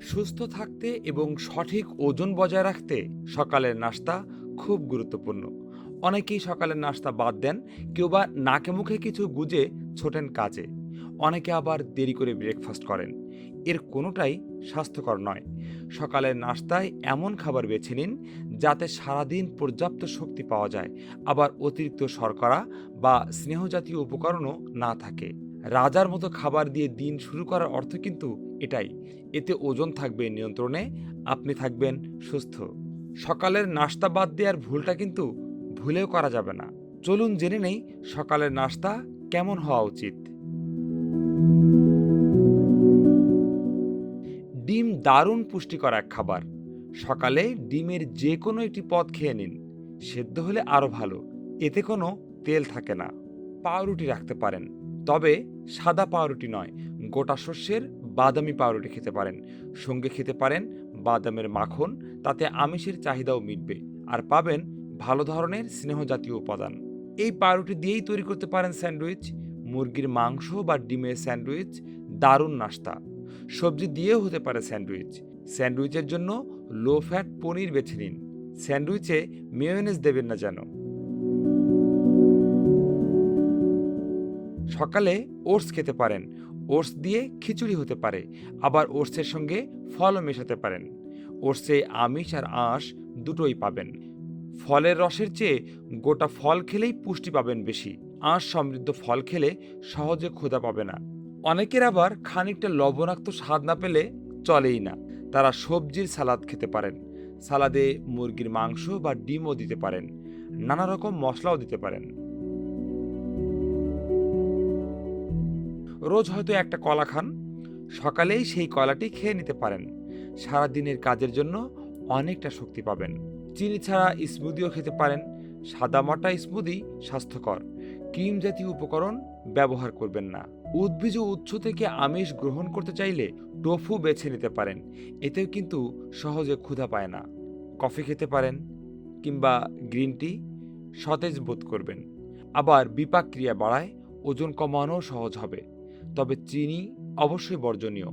সুস্থ থাকতে এবং সঠিক ওজন বজায় রাখতে সকালের নাস্তা খুব গুরুত্বপূর্ণ। অনেকেই সকালের নাস্তা বাদ দেন, কেউ বা নাকে মুখে কিছু গুজে ছোটেন কাজে। অনেকে আবার দেরি করে ব্রেকফাস্ট করেন। এর কোনোটাই স্বাস্থ্যকর নয়। সকালের নাস্তায় এমন খাবার বেছে নিন, যাতে সারাদিন পর্যাপ্ত শক্তি পাওয়া যায়। আবার অতিরিক্ত শর্করা বা স্নেহজাতীয় উপকরণও না থাকে। রাজার মতো খাবার দিয়ে দিন শুরু করার অর্থ কিন্তু এটাই। এতে ওজন থাকবে নিয়ন্ত্রণে, আপনি থাকবেন সুস্থ। সকালের নাস্তা বাদ দেওয়ার ভুলটা কিন্তু ভুলেও করা যাবে না। চলুন জেনে নেই সকালের নাস্তা কেমন হওয়া উচিত। ডিম দারুণ পুষ্টিকর এক খাবার। সকালে ডিমের যে কোনো একটি পদ খেয়ে নিন। সেদ্ধ হলে আরও ভালো, এতে কোনো তেল থাকে না। পাউরুটি রাখতে পারেন। তবে সাদা পাউরুটি নয়, গোটা শস্যের বাদামি পাউরুটি খেতে পারেন। সঙ্গে খেতে পারেন বাদামের মাখন, তাতে আমিষের চাহিদাও মিটবে। আর পাবেন ভালো ধরনের স্নেহজাতীয় উপাদান। এই পাউরুটি দিয়েই তৈরি করতে পারেন স্যান্ডউইচ, মুরগির মাংস বা ডিমের স্যান্ডউইচ, দারুণ নাস্তা। সবজি দিয়েও হতে পারে স্যান্ডউইচ। স্যান্ডউইচের জন্য লো ফ্যাট পনির বেছে নিন। স্যান্ডউইচে মেয়োনেজ দেবেন না যেন। সকালে ওটস খেতে পারেন। ওটস দিয়ে খিচুড়ি হতে পারে, আবার ওটসের সঙ্গে ফলও মেশাতে পারেন। ওটসে আমিষ আর আঁশ দুটোই পাবেন। ফলের রসের চেয়ে গোটা ফল খেলেই পুষ্টি পাবেন বেশি। আঁশ সমৃদ্ধ ফল খেলে সহজে ক্ষুধা পাবে না। অনেকের আবার খানিকটা লবণাক্ত স্বাদ না পেলে চলেই না। তারা সবজির সালাদ খেতে পারেন। সালাদে মুরগির মাংস বা ডিমও দিতে পারেন। নানা রকম মশলাও দিতে পারেন। রোজ হয়তো একটা কলা খান। সকালেই সেই কলাটি খেয়ে নিতে পারেন। সারা দিনের কাজের জন্য অনেকটা শক্তি পাবেন। চিনি ছাড়া স্মুদিও খেতে পারেন। সাদামাটা স্মুদি স্বাস্থ্যকর। ক্রিম জাতীয় উপকরণ ব্যবহার করবেন না। উদ্ভিজ উৎস থেকে আমিষ গ্রহণ করতে চাইলে টোফু বেছে নিতে পারেন। এতেও কিন্তু সহজে ক্ষুধা পায় না। কফি খেতে পারেন কিংবা গ্রিন টি সতেজ বোধ করবেন। আবার বিপাক ক্রিয়া বাড়ায় ওজন কমানো সহজ হবে। তবে চিনি অবশ্যই বর্জনীয়।